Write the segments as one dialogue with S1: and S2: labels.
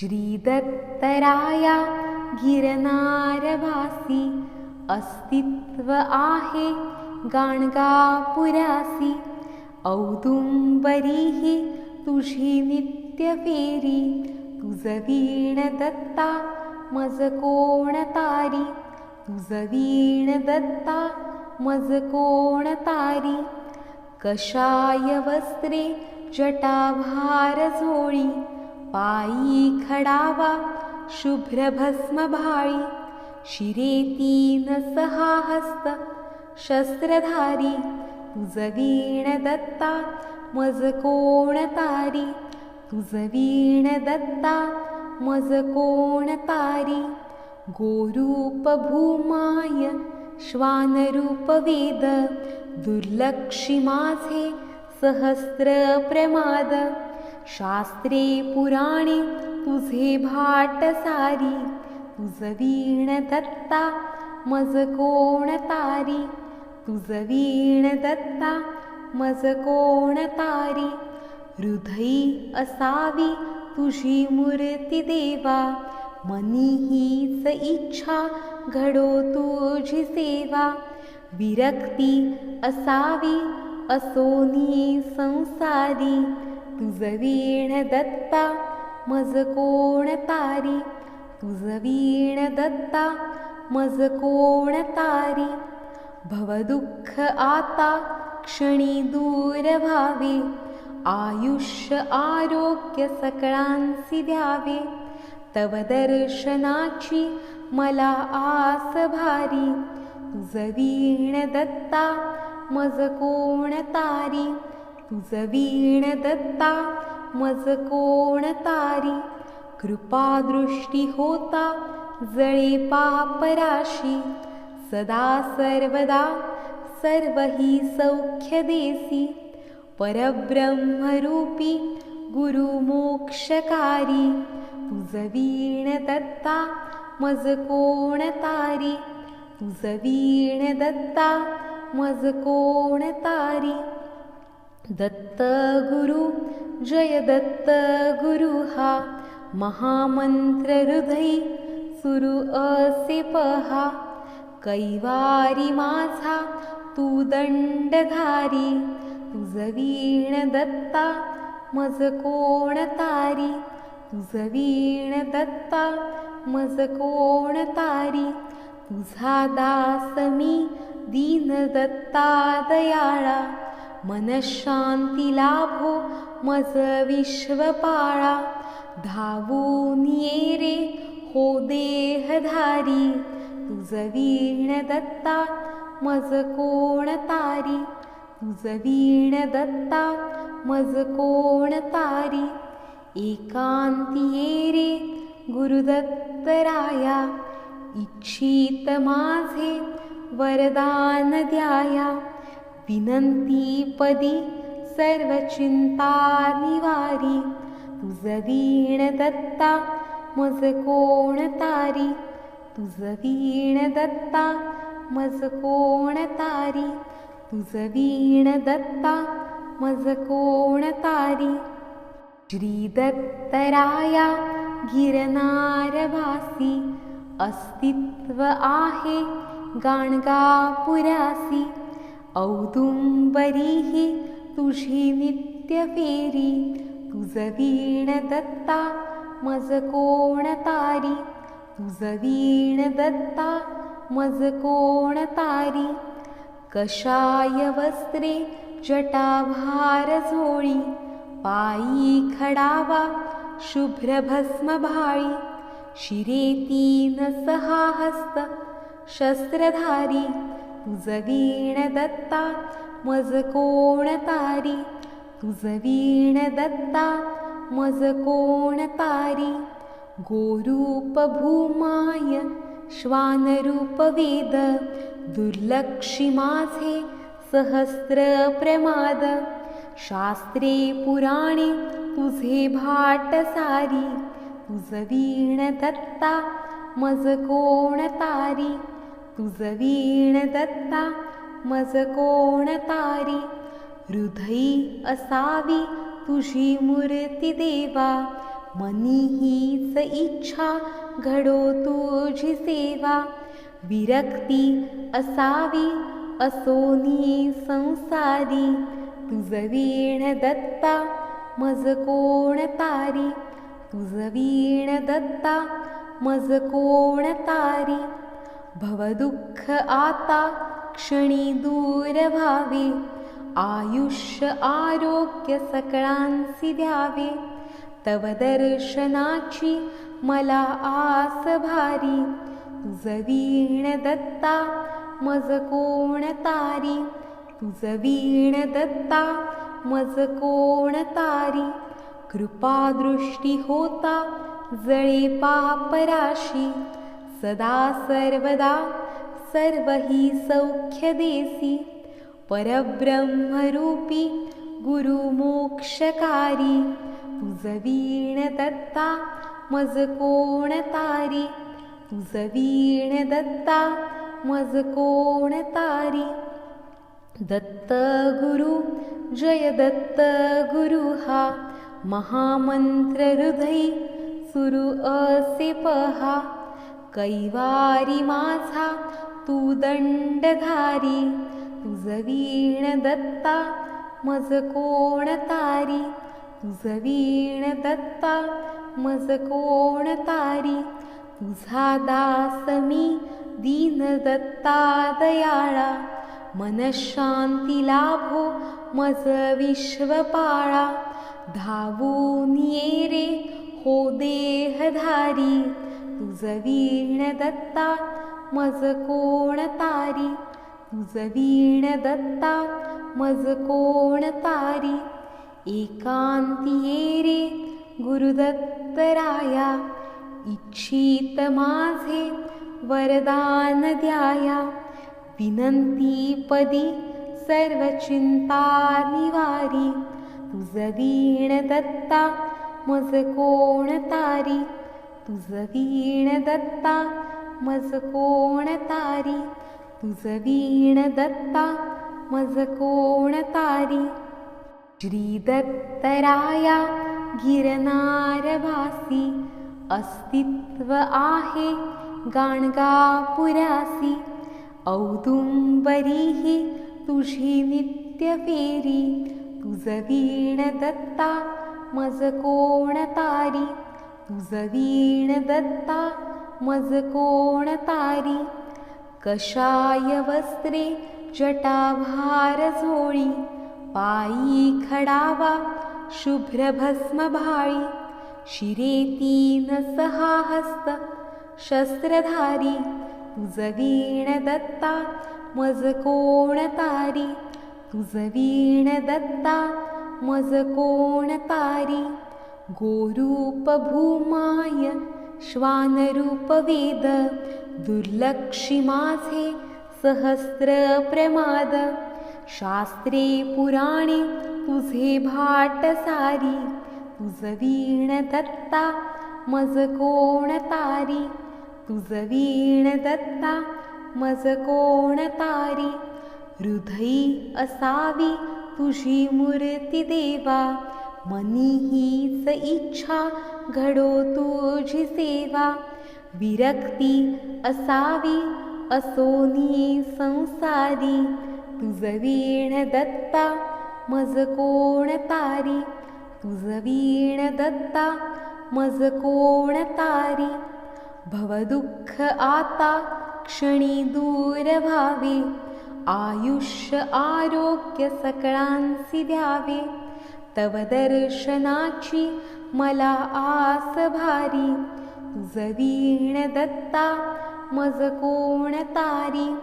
S1: श्रीदत्तराया गिरनारवासी अस्तित्व आहे गाणगापुरासी औदुंबरी ही तुझी नित्य फेरी तुझ वीण दत्ता मज कोण तारी तुझ वीण दत्ता मज कोण तारी कषाय वस्त्रे जटाभार झोळी पायी खडावा शुभ्रभस्म भाळी शिरे तीन सहा हस्त शस्त्रधारी तुझ वीण दत्ता मज कोण तारी तुझ वीण दत्ता मज कोण तारी गोरूप भूमाय श्वानरूप वेद दुर्लक्षी माझे सहस्र प्रमाद शास्त्रे पुराणे तुझे भाट सारी तुझ वीण दत्ता मज कोण तारी तुझ वीण दत्ता मज कोण तारी हृदयी असावी तुझी मूर्ती देवा मनी हीच इच्छा घडो तुझी सेवा विरक्ती असावी असोनी संसारी तुझ वीण दत्ता मज कोण तारी? तुझ वीण दत्ता मज कोण तारी? भवदुःख आता क्षणी दूर व्हावे. आयुष्य आरोग्य सकळांसी द्यावे. तव दर्शनाची मला आस भारी. तुझ वीण दत्ता मज कोण तारी? तुझ वीण दत्ता मज कोण तारी कृपा दृष्टी होता जळे पापराशी सदा सर्वदा सर्व ही सौख्य देसी परब्रह्मरूपी गुरुमोक्षकारी तुझ वीण दत्ता मज कोण तारी दत्त गुरु जय दत्त गुरु हा. महामंत्र हृदयी सुरू असे पहा. कैवारी माझा तू दंडधारी. तुझ वीण दत्ता मज कोण तारी. तुझ वीण दत्ता मज कोण तारी. तुझा दास मी दीन दत्ता दयाळा. मनशांती लाभो मज विश्वपाळा धावून ये रे हो देहधारी. तुझ वीण दत्ता मज कोण तारी. तुझ वीण दत्ता मज कोण तारी. एकांती ये रे गुरुदत्तराया इच्छित माझे वरदान द्याया. विनंती पदी सर्व चिंता निवारी तुझ वीण दत्ता मज कोण तारी तुझ वीण दत्ता मज कोण तारी तुझ वीण दत्ता मज कोण तारी श्रीदत्तराया गिरनारवासी अस्तित्व आहे गाणगापुरासी औदुंबरी ही तुझी नित्य फेरी तुझ वीण दत्ता मज कोण तारी तुझ वीण दत्ता मज कोण तारी कषाय वस्त्रे जटाभार झोळी पायी खडावा शुभ्रभस्मभाळी शिरे तीन सहा हस्त शस्त्रधारी तुझ वीण दत्ता मज कोण तारी? तुझ वीण दत्ता मज कोण तारी? गोरूप भूमाय श्वानरूप वेद दुर्लक्षी माझे सहस्र प्रमाद. शास्त्रे पुराणे तुझे भाट सारी. तुझ वीण दत्ता मज कोण तारी? तुझ वीण दत्ता मज कोण तारी? हृदयी असावी तुझी मूर्ती देवा मनी हीच इच्छा घडो तुझी सेवा. विरक्ती असावी असोनी संसारी. तुझ वीण दत्ता मज कोण तारी? तुझ वीण दत्ता मज कोण तारी? भवदुःख आता क्षणी दूर व्हावे. आयुष्य आरोग्य सकळांसी द्यावे. तव दर्शनाची मला आस भारी. तुझ वीण दत्ता मज कोण तारी. तुझवीण दत्ता मज कोण तारी. कृपा दृष्टी होता जळे पापराशी सदा सर्वदा सर्वैः सौख्यदेसी परब्रह्मरूपी गुरुमोक्षकारी तुज़वीणदत्ता मजकोणतारी तुजवीणदत्ता वीणदत्ता मजकोणतारी। दत्तगुरु जय दत्तगुरुः महामन्त्रहृदये सुर असिपहा कैवारी माझा तू दंडधारी तुझ वीण दत्ता मज कोण तारी तुझ वीण दत्ता मज कोण तारी तुझा दास मी दीन दत्ता दयाळा मनशांती लाभो मज विश्वपाळा धावून ये रे हो देहधारी. तुझ वीण दत्ता मज कोण तारी? तुझ वीण दत्ता मज कोण तारी? एकांती ये रे गुरुदत्तराया इच्छित माझे वरदान द्याया. विनंती पदी सर्व चिंता निवारी. तुझ वीण दत्ता मज कोण तारी? तुझ वीण दत्ता मज कोण तारी? तुझ वीण दत्ता मज कोण तारी? श्री दत्तराया गिरनारवासी अस्तित्व आहे गाणगापुरासी. औदुंबरी ही तुझी नित्य फेरी. तुझ वीण दत्ता मज कोण तारी? तुझ वीण दत्ता मज कोण तारी? कशाय वस्त्रे जटाभार झोळी? पायी खडावा शुभ्र भस्म भाळी? शिरे तीन सहा हस्त शस्त्रधारी? तुझ वीण दत्ता मज कोण तारी? तुझ वीण दत्ता मज कोण तारी? गोरूपभूमाय श्वानरूपवेद श्वानरूप दुर्लक्षी माझे सहस्र प्रमाद शास्त्रे पुराणे तुझे भाट सारी तुझ वीण दत्ता मज कोण तारी। तुझ वीण दत्ता मज कोण तारी। हृदयी असावी तुझी मूर्ती देवा मनी हीच इच्छा घडो तुझी सेवा. विरक्ती असावी असोनी संसारी. तुझ वीण दत्ता मज कोण तारी. तुझ वीण दत्ता मज कोण तारी. भवदुःख आता क्षणी दूर व्हावे. आयुष्य आरोग्य सकळांसी द्यावे. तव दर्शनाची मला आस भारी. तुझ वीण दत्ता मज कोण तारी?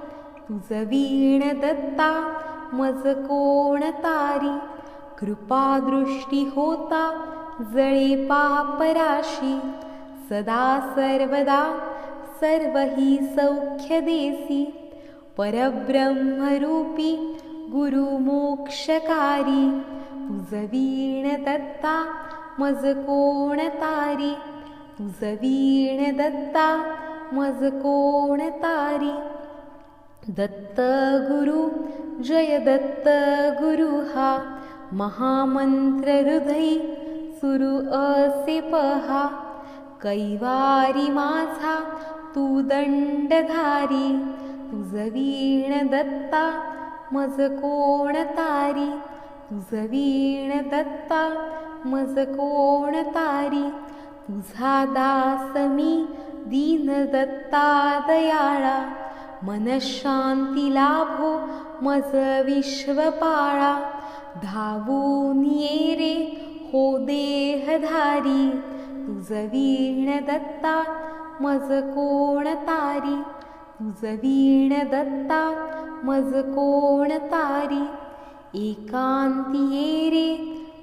S1: तुझ वीण दत्ता मज कोण तारी? कृपा दृष्टी होता जळे पापराशी सदा सर्वदा सर्व ही सौख्य देसी. परब्रह्मरूपी गुरुमोक्षकारी तुझ वीण दत्ता मज कोण तारी तुझ वीण दत्ता मज कोण तारी दत्त गुरु जय दत्त गुरु हा। महामंत्र हृदय सुरू असे पहा। कैवारी माझा तू दत्ता मज कोण तारी तुझ वीण दत्ता मज कोण तारी? तुझा दास मी दीन दत्ता दयाळा. मनशांती लाभो मज विश्वपाळा धावून ये रे हो देहधारी. तुझ वीण दत्ता मज कोण तारी? तुझ वीण दत्ता मज कोण तारी? एकांतिये रे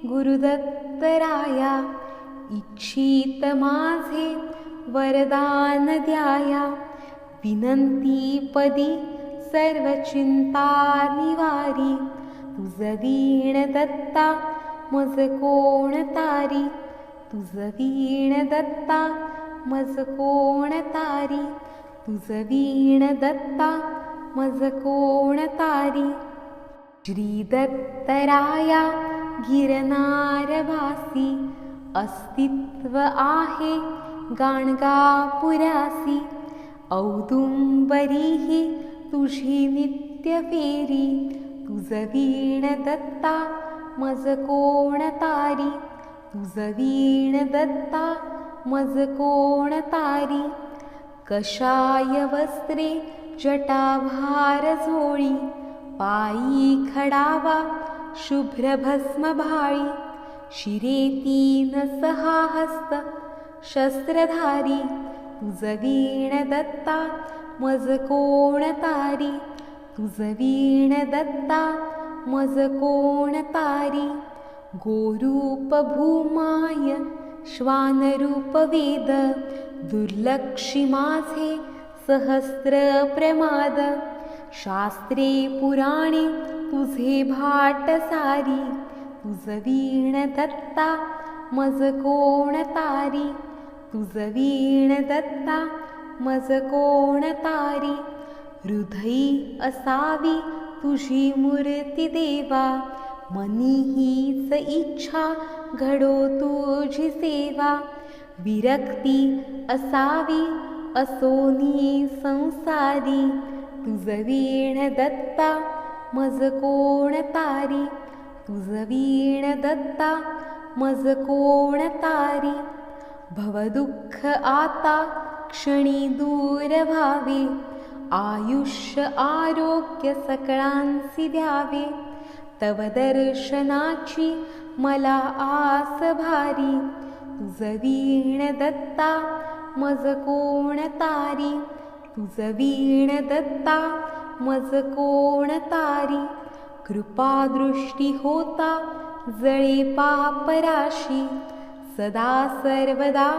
S1: गुरुदत्तराया इच्छित माझे वरदान द्याया विनंतीपदी सर्व चिंता निवारी तुझ वीण दत्ता मज कोण तारी तुझ वीण दत्ता मज कोण तारी तुझ वीण दत्ता मज कोण तारी श्रीदत्तराया गिरनारवासी अस्तित्व आहे गाणगापुरासी औदुंबरी ही तुझी नित्य फेरी तुझ वीण दत्ता मज कोण तारी तुझ वीण दत्ता मज कोण तारी कशाय वस्त्रे जटाभार झोळी पायी खडावा शुभ्रभस्मभाळी भस्म भाळी शिरे शस्त्रधारी तुझ वीण दत्ता मज कोण तारी तुझ वीण दत्ता मज कोण तारी गोरूप भूमाय श्वानरूप वेद दुर्लक्षी माझे सहस्र प्रमाद शास्त्रे पुराणे तुझे भाट सारी तुझ वीण दत्ता मज कोण तारी? तुझ वीण दत्ता मज कोण तारी? हृदयी असावी तुझी मूर्ती देवा मनी हीच इच्छा घडो तुझी सेवा. विरक्ती असावी असोनी संसारी तुझ वीण दत्ता मज कोण तारी? तुझ वीण दत्ता मज कोण तारी? भवदुःख आता क्षणी दूर व्हावे. आयुष्य आरोग्य सकळांसी द्यावे. तव दर्शनाची मला आस भारी. तुझ वीण दत्ता मज कोण तारी? तुझ वीण दत्ता मज कोण तारी कृपादृष्टी होता जळे पापराशी सदा सर्वदा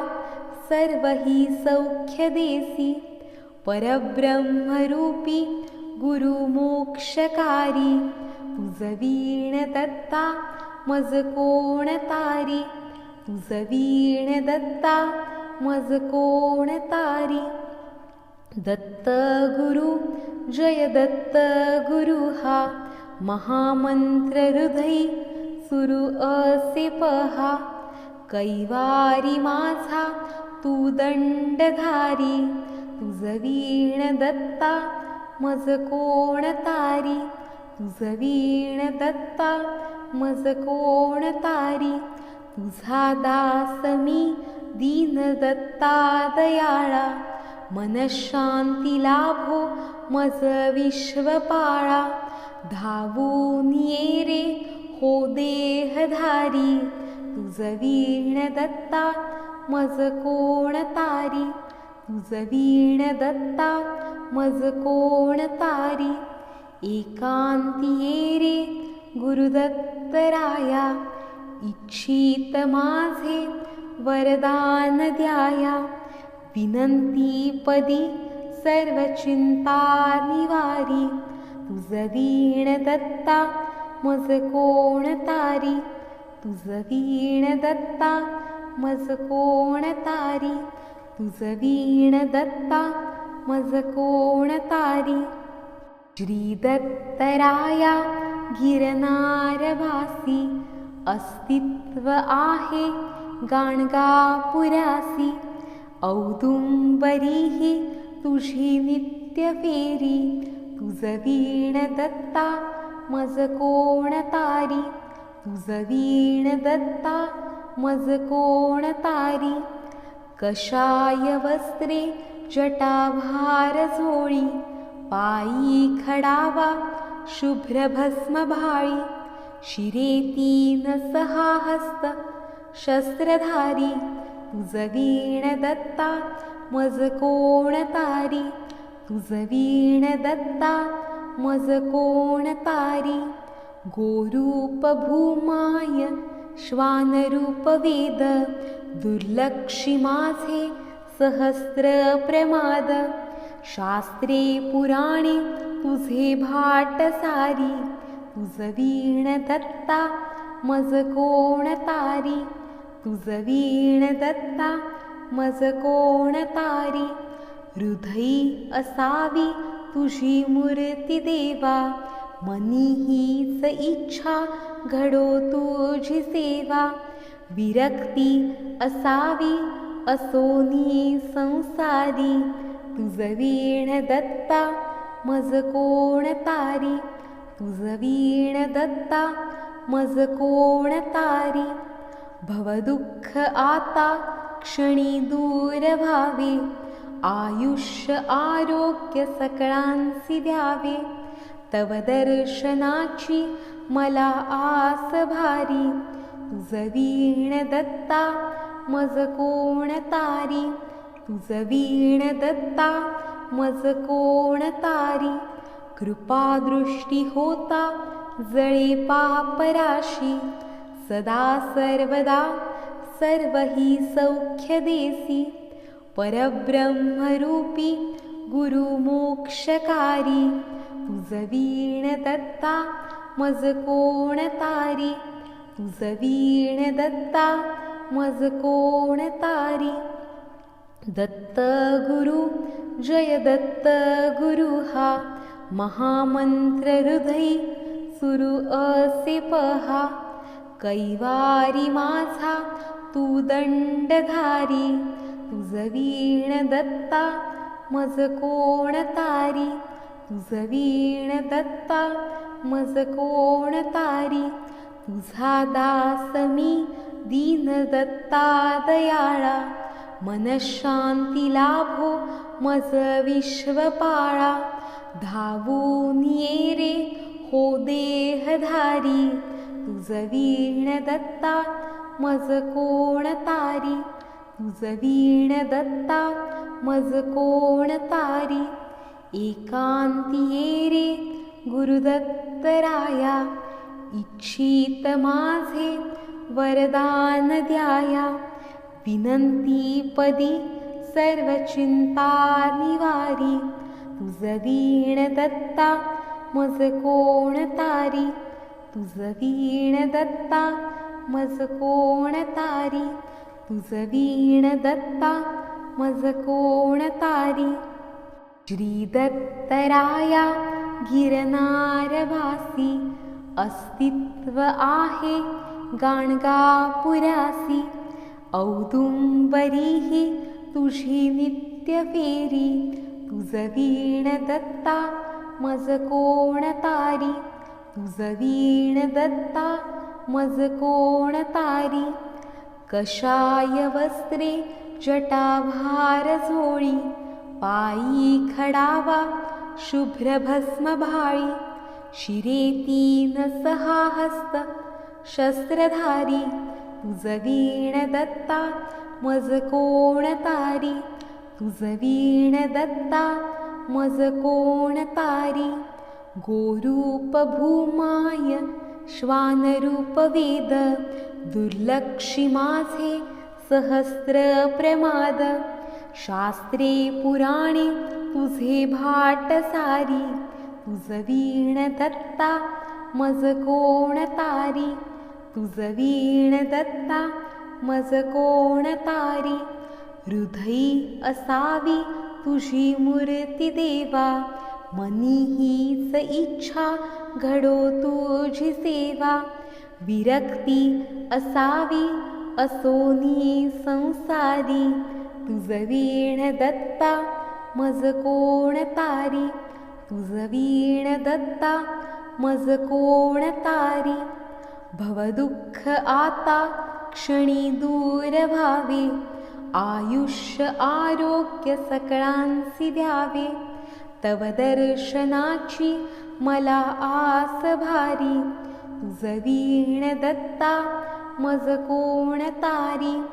S1: सर्व ही सौख्य देसी परब्रह्मरूपी गुरुमोक्षकारी वीण दत्ता मज कोण तारी दत्त गुरु जय दत्त गुरु हा महामंत्र हृदय सुरू असे पहा. कैवारी माझा तू दंडधारी तुझ वीण दत्ता मज कोण तारी? तुझ वीण दत्ता मज कोण तारी? तुझा दास मी दीन दत्ता दयाळा. मनशांती लाभो मज विश्वपाळा धावून ये रे हो देहधारी. तुझ वीण दत्ता मज कोण तारी. तुझ वीण दत्ता मज कोण तारी. एकांती ये रे गुरुदत्तराया इच्छित माझे वरदान द्याया. विनंती पदी सर्व चिंता निवारी. तुझ वीण दत्ता मज कोण तारी? तुझ वीण दत्ता मज कोण तारी? तुझ वीण दत्ता मज कोण तारी? श्री दत्तराया गिरनारवासी अस्तित्व आहे गाणगा पुरासी औदुंबरी ही तुझी नित्य फेरी तुझ वीण दत्ता मज कोण तारी तुझ वीण दत्ता मज कोण तारी कशाय वस्त्रे जटाभार झोळी पायी खडावा शुभ्रभस्मभाळी शिरे तीन सहा हस्त शस्त्रधारी तुझवीण दत्ता मज कोण तारी तुझवीण दत्ता मज कोण तारी गोरूपभूमाय श्वानरूपवेद. दुर्लक्षी मासे सहस्रप्रमाद शास्त्रे पुराणे तुझे भाटसारी. दत्ता मज कोण तारी तुझ वीण दत्ता मज कोण तारी हृदयी असावी तुझी मूर्ती देवा मनी हीच इच्छा घडो तुझी सेवा. विरक्ती असावी असोनी संसारी तुझ वीण दत्ता मज कोण तारी तुझ वीण दत्ता मज कोण तारी भवदुःख आता क्षणी दूर व्हावे आयुष्य आरोग्य सकळांसी द्यावे तव दर्शनाची मला आस भारी जवीण दत्ता मज कोण तारी तुझवीण दत्ता मज कोण तारी कृपादृष्टी होता जळे पापराशी सदा सर्वदा सर्वहि सौख्यदेसी परब्रह्मरूपी गुरुमोक्षकारी पुज़ वीणदत्ता मजकोणतारी तुज़वीणदत्ता मजकोणतारी। दत्तगुरु जय दत्तगुरुः महामन्त्रहृदय सुरु असिपहा कैवारी माझा तू दंडधारी तुझ वीण दत्ता मज कोण तारी तुझ वीण दत्ता मज कोण तारी तुझा दास मी दीन दत्ता दयाळा मनशांती लाभो मज विश्वपाळा धावून ये रे हो देहधारी. तुझ वीण दत्ता मज कोण तारी? तुझ वीण दत्ता मज कोण तारी? एकांती रे गुरुदत्तराया इच्छित माझे वरदान द्याया. विनंती पदी सर्व चिंता निवारी. तुझ वीण दत्ता मज कोण तारी? तुझ वीण दत्ता मज कोण तारी? तुझ वीण दत्ता मज कोण तारी? श्री दत्तराया गिरनारवासी अस्तित्व आहे गाणगापुरासी. औदुंबरी ही तुझी नित्य फेरी. तुझ वीण दत्ता मज कोण तारी? तुझ वीण दत्ता मज कोण तारी? कशाय वस्त्रे जटाभार झोळी? पायी खडावा शुभ्रभस्म भाळी? शिरे तीन सहा हस्त शस्त्रधारी? तुझ वीण दत्ता मज कोण तारी? तुझ वीण दत्ता मज कोण तारी? गोरूपभूमाय श्वानरूपवेद श्वानरूप सहस्रप्रमाद। माझे शास्त्रे पुराणे तुझे भाट सारी तुझ वीण दत्ता मज कोण तारी तुझ वीण दत्ता मज कोण तारी हृदयी असावी तुझी मूर्ती देवा मनी हीच इच्छा घडो तुझी सेवा. विरक्ती असावी असोनी संसारी. तुझ वीण दत्ता मज कोण तारी. तुझ वीण दत्ता मज कोण तारी. भवदुःख आता क्षणी दूर व्हावे. आयुष्य आरोग्य सकळांसी द्यावे. तव दर्शनाची मला आस भारी. तुझ वीण दत्ता मज कोण तारी?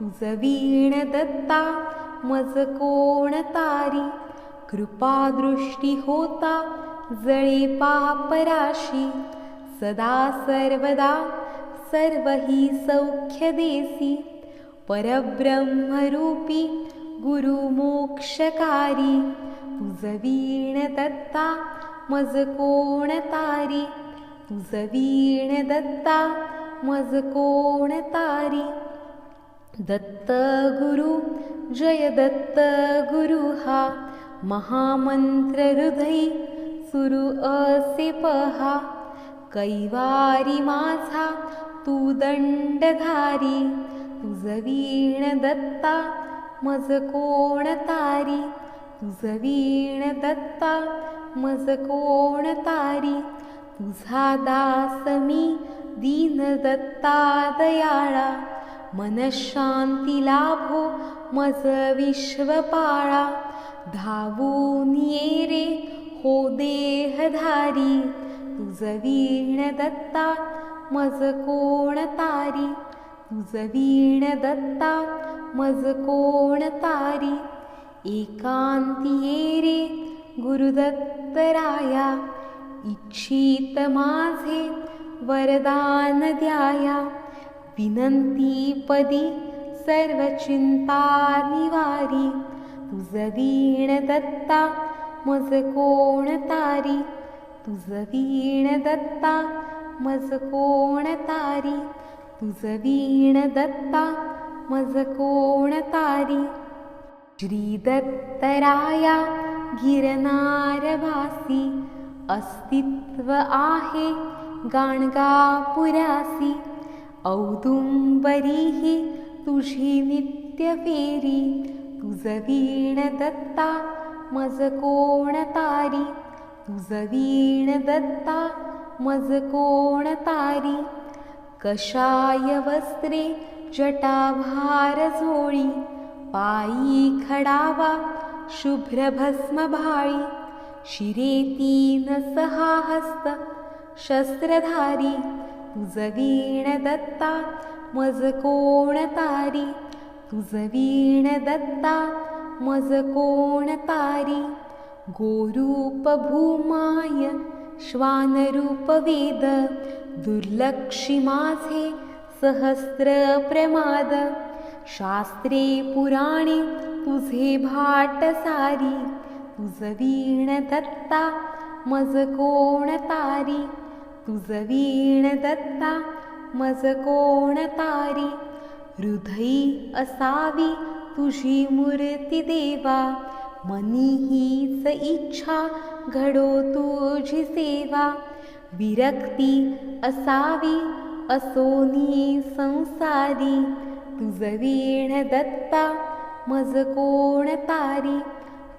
S1: तुझवीण दत्ता मज कोण तारी? कृपादृष्टी होता जळे पापराशी सदा सर्वदा सर्व ही सौख्य देसी. परब्रह्मरूपी गुरुमोक्षकारी तुझ वीण दत्ता मज कोण तारी तुझ वीण दत्ता मज कोण तारी दत्त गुरु जय दत्त गुरु हा. महामंत्र हृदय सुरू असे पहा. कैवारी माझा तू वीण दत्ता मज कोण तारी तुझ वीण दत्ता मज कोण तारी? तुझा दास मी दीन दत्ता दयाळा. मनशांती लाभो मज विश्वपाळा धावून ये रे हो देहधारी तुझ वीण दत्ता मज कोण तारी? तुझ वीण दत्ता मज कोण तारी? एकांतिये रे गुरुदत्तराया इच्छित माझे वरदान द्याया विनंतीपदी सर्व चिंता निवारी तुझ वीण दत्ता मज कोण तारी तुझ वीण दत्ता मज कोण तारी तुझ वीण दत्ता मज कोण तारी श्रीदत्तराया गिरनारवासी अस्तित्व आहे गाणगापुरासी औदुंबरी ही तुझी नित्य फेरी तुझ वीण दत्ता मज कोण तारी तुझ वीण दत्ता मज कोण तारी कशाय वस्त्रे जटाभार झोळी पायी खडावा शुभ्रभस्म भाळी शिरे तीन सहा हस्त शस्त्रधारी तुझ वीण दत्ता मज कोण तारी वीण दत्ता मज कोण तारी गोरूप भूमाय श्वानरूप वेद दुर्लक्षी माझे सहस्र प्रमाद शास्त्रे पुराणे तुझे भाट सारी तुझ वीण दत्ता मज कोण तारी? तुझ वीण दत्ता मज कोण तारी? हृदयी असावी तुझी मूर्ती देवा मनी हीच इच्छा घडो तुझी सेवा. विरक्ती असावी असोनी संसारी तुझ वीण दत्ता मज कोण तारी?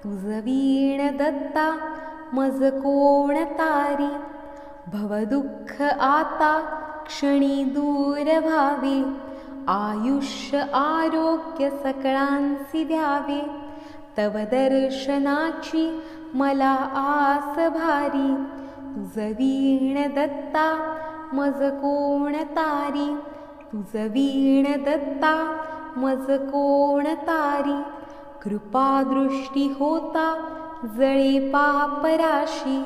S1: तुझ वीण दत्ता मज कोण तारी? भवदुःख आता क्षणी दूर व्हावे. आयुष्य आरोग्य सकळांसी द्यावे. तव दर्शनाची मला आस भारी. तुझ वीण दत्ता मज कोण तारी? तुझ वीण दत्ता मज कोण तारी कृपादृष्टी होता जळे पापराशी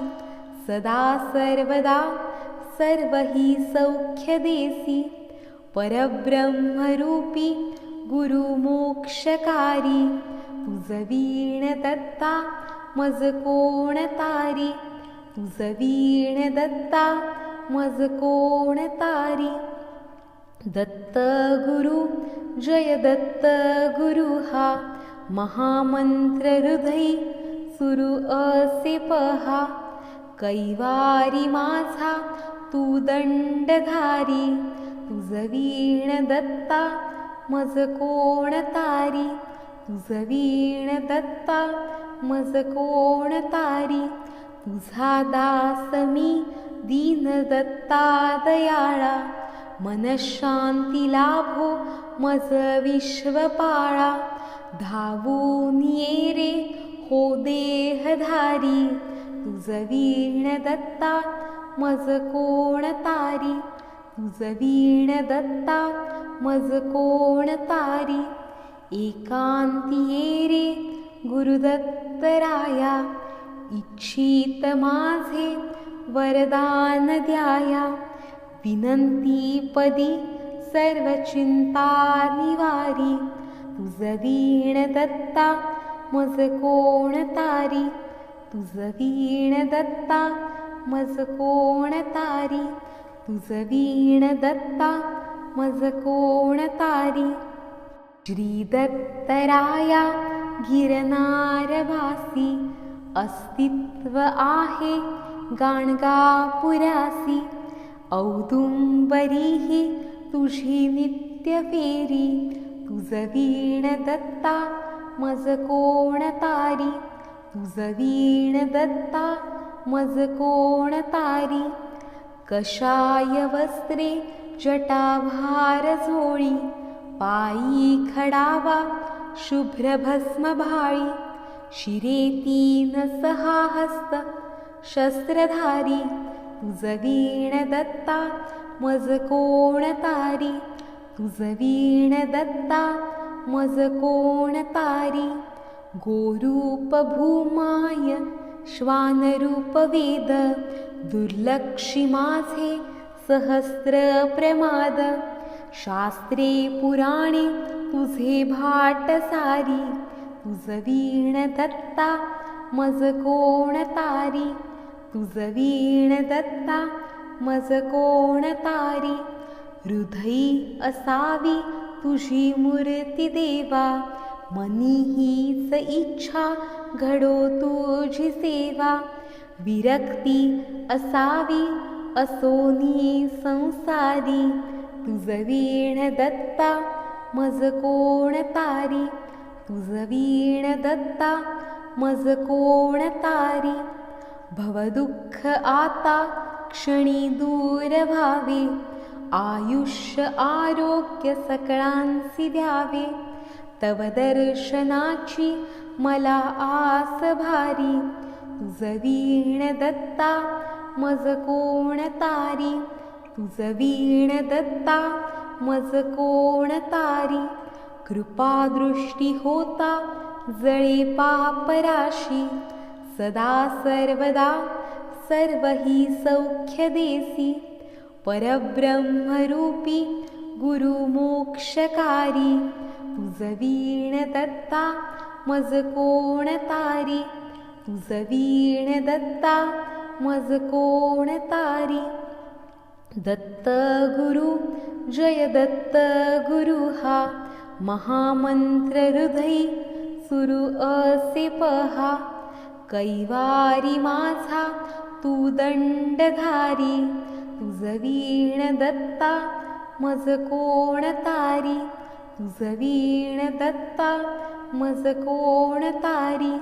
S1: सदा सर्वदा सर्व ही सौख्य देसी परब्रह्मरूपी गुरुमोक्षकारी तुझ वीण दत्ता मज कोण तारी तुझ वीण दत्ता मज कोण तारी दत्त गुरु जय दत्त गुरु हा. महामंत्र हृदय सुरू असे पहा. कैवारी माझा तू दंडधारी. तुझ वीण दत्ता मज कोण तारी. तुझ वीण दत्ता मज कोण तारी. तुझा दास मी दीन दत्ता दयाळा. मनशांती लाभो मज विश्वपाळा धावून ये रे हो देहधारी. तुझ वीण दत्ता मज कोण तारी. तुझ वीण दत्ता मज कोण तारी. एकांती ये रे गुरुदत्तराया इच्छित माझे वरदान द्याया. विनंती पदी सर्व चिंता निवारी. तुझ वीण दत्ता मज कोण तारी? तुझ वीण दत्ता मज कोण तारी? तुझ वीण दत्ता मज कोण तारी? श्री दत्तराया गिरनारवासी अस्तित्व आहे गाणगापुरासी. औदुंबरी ही तुझी नित्य फेरी तुझ वीण दत्ता मज कोण तारी तुझ वीण दत्ता मज कोण तारी कशाय वस्त्रे जटाभार झोळी पायी खडावा शुभ्रभस्मभाळी शिरे तीन सहा हस्त शस्त्रधारी तुझ वीण दत्ता मज कोण तारी? तुझ वीण दत्ता मज कोण तारी? गोरूप भूमाय श्वानरूप वेद दुर्लक्षी माझे सहस्र प्रमाद. शास्त्रे पुराणे तुझे भाट सारी. तुझ वीण दत्ता मज कोण तारी? तुझ वीण दत्ता मज कोण तारी? हृदयी असावी तुझी मूर्ती देवा मनी हीच इच्छा घडो तुझी सेवा. विरक्ती असावी असोनी संसारी तुझ वीण दत्ता मज कोण तारी? तुझ वीण दत्ता मज कोण तारी? भवदुःख आता क्षणी दूर व्हावे. आयुष्य आरोग्य सकळांसी द्यावे. तव दर्शनाची मला आस भारी. तुझ दत्ता मज कोण तारी? तुझ दत्ता मज कोण तारी? कृपादृष्टी होता जळे पापराशी सदा सर्वदा सर्वहि सौख्यदेसी परब्रह्मरूपी गुरुमोक्षकारी पुंज वीणदत्ता मजकोणतारी पुंसवीणदत्ता मजकोणतारी। दत्तगुरु जय दत्तगुरुः महामन्त्रहृदय सुर असिपहा कैवारी माझा तू दंडधारी तुझ वीण दत्ता मज कोण तारी तुझ वीण दत्ता मज कोण तारी.